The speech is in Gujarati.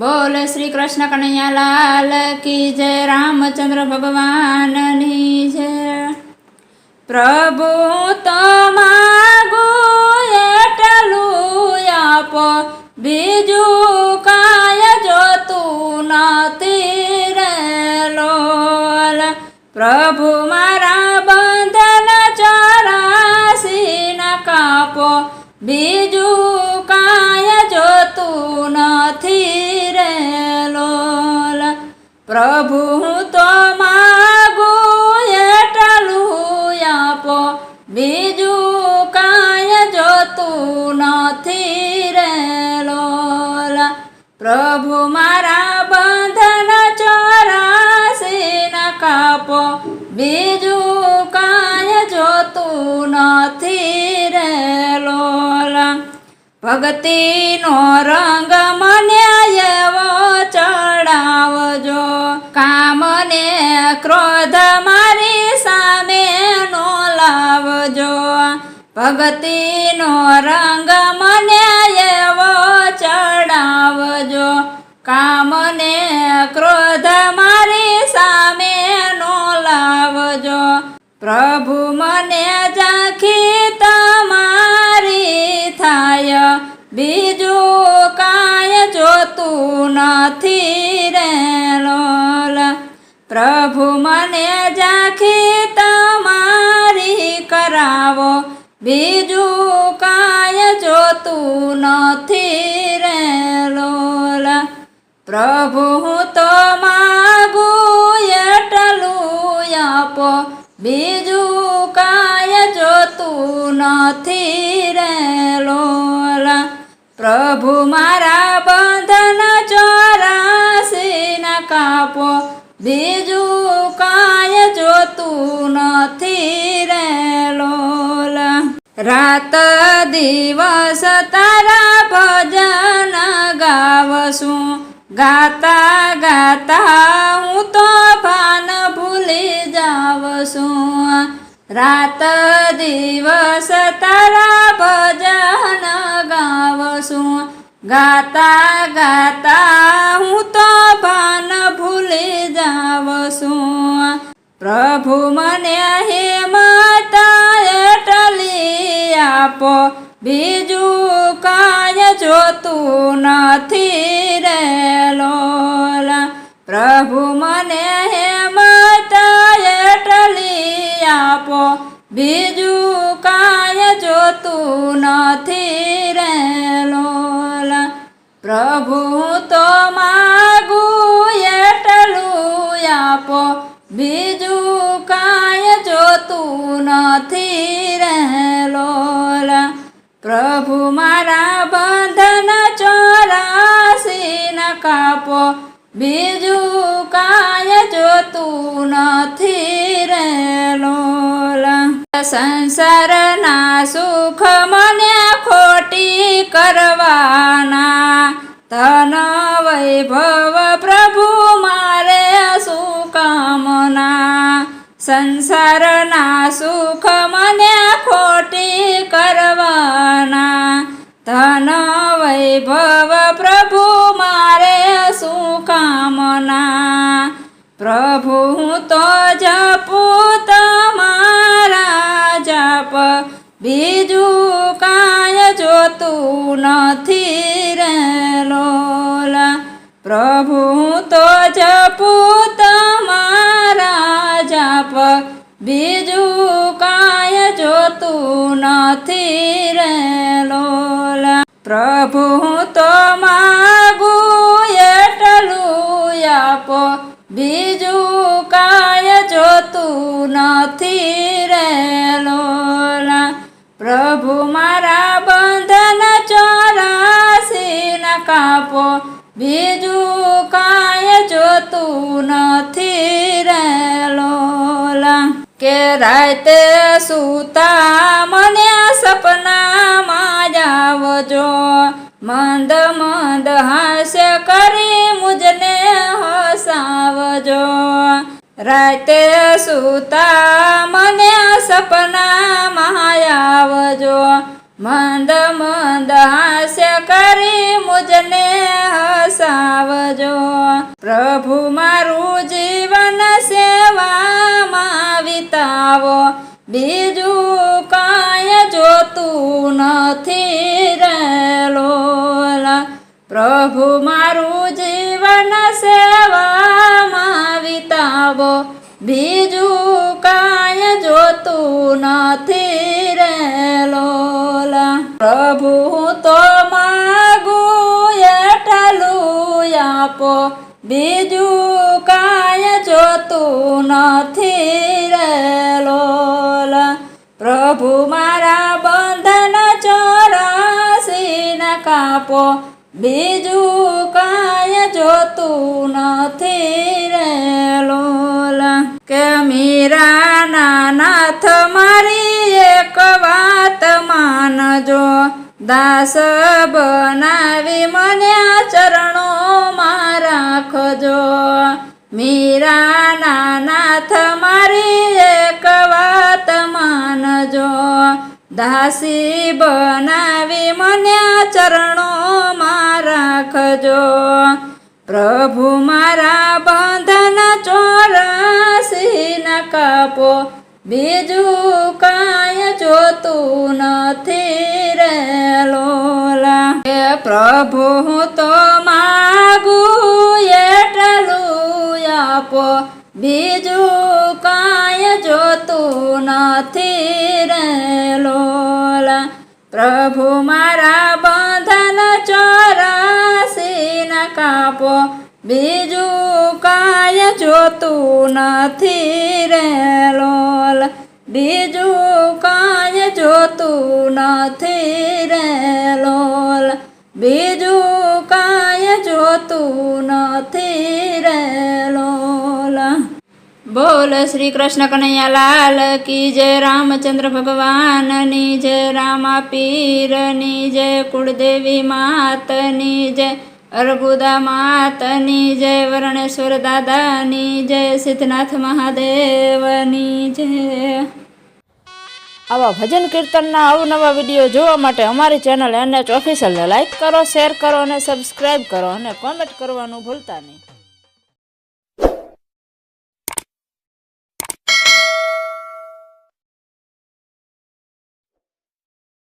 બોલ શ્રી કૃષ્ણ કનૈયા લાલ કી જય રામચંદ્ર ભગવાનની જય. પ્રભુ તમાગુ એટલું આપો, બીજું કાય જોતું નથી રે લોલ. પ્રભુ મારા બંધન ચરાસી ના કાપો, બીજું કાય જોતું નથી પ્રભુ તો માગુ એટલું આપો. બીજું કાંઈ જોતું નથી રે લોલા પ્રભુ, મારા બંધન ચોરાસી ના કાપો. બીજું કાંઈ જોતું નથી રે લોલ ભક્તિનો રંગ મને ચડાવજો. કામને ક્રોધ મારી સામે નો લાવજો. ભક્તિનો રંગ મને ચડાવજો. કામને ક્રોધ પ્રભુ મને જાખી તમારી કરાવો. બીજું કાય જોતું નથી રે લોલા પ્રભુ, હું તો માગુ એટલું આપો. બીજું કાય જોતું નથી રે લોલા પ્રભુ, મારા બંધન ચોરાસી ના કાપો. બીજું કાંઈ જોતું નથી રે લોલ. રાત દિવસ તારા ભજન ગાવશું. ગાતા ગાતા હું તો ભાન ભૂલી જાવશું. રાત દિવસ તારા ભજન ગાવશું. ગાતા ગાતા હું તો ભાન જાવશું પ્રભુ મને હિંમત એટલી આપો. બીજું કાંઈ જોતું નથી રે લોલા પ્રભુ મને હિંમત એટલી આપો. બીજું કાંઈ જોતું નથી રે લોલા પ્રભુ તો માગુ બીજું કાંઈ જોતું નથી રે લોલ સંસારના સુખ મને ખોટી કરવાના. તન વૈભવ પ્રભુ મારે સુકામના. સંસારના સુખ મને ખોટી કરવાના. ધન વૈભવ શું કામના પ્રભુ હું તો જપું તમારા જપ બીજું કાંઈ જોતું નથી રે લોલા પ્રભુ હું તો જપું તમારા જપ બીજું કાંઈ જોતું નથી રે લોલા પ્રભુ હું તો માગુ ચોરાસી બીજું કાંઈ જોતું નથી રે લોલા કે રાતે સૂતા મને સપનામાં જાવજો મંદ મંદ હાસ્ય કરી મુજને હસાવજો. રાતે સૂતા મને સપનામાં આવજો. મંદ મંદ હાસ્ય કરી પ્રભુ મારું જીવન સેવામાં વિતાવો. બીજું કાંઈ જોતું નથી રે લોલા પ્રભુ મારું જીવન સેવામાં વિતાવો. બીજું કાંઈ જોતું નથી રે લોલા પ્રભુ તો માગું એટલું આપો. બીજું કાંઈ જોતું નથી રે લોલ. પ્રભુ મારા બંધન ચોરાસીને કાપો. બીજું કાંઈ જોતું નથી રે લોલ. કે મીરા નાથ મારી એક વાત માનજો. દાસ બનાવી દાસી બનાવી મને ચરણો ચરણોમાં રાખજો. પ્રભુ મારા બંધન ચોરાસી ન કાપો. બીજું કાંઈ જોતું નથી રે લોલા. પ્રભુ, હું તો માગું એટલું આપો. બીજું કાંઈ જોતું નથી રે લોલા. પ્રભુ મારા બંધન ચોરાસી કાપો. બીજું કાય જોતું નથી રે લોલ. બીજું કાય જોતું નથી રે લોલ. બીજું કાય જોતું નથી રે લોલ. બોલ શ્રી કૃષ્ણ કનૈયા લાલ, કી જય રામચંદ્ર ભગવાનની જય રામા પીરની જય કુળદેવી માતની જય અર્બુદા માતની જય વરણેશ્વર દાદાની જય સિદ્ધનાથ મહાદેવની જય આવા ભજન કીર્તનના અવનવા વીડિયો જોવા માટે અમારી ચેનલ એનએચ ઓફિશિયલને લાઈક કરો શેર કરો અને સબસ્ક્રાઈબ કરો અને કોમેન્ટ કરવાનું ભૂલતા નહીં.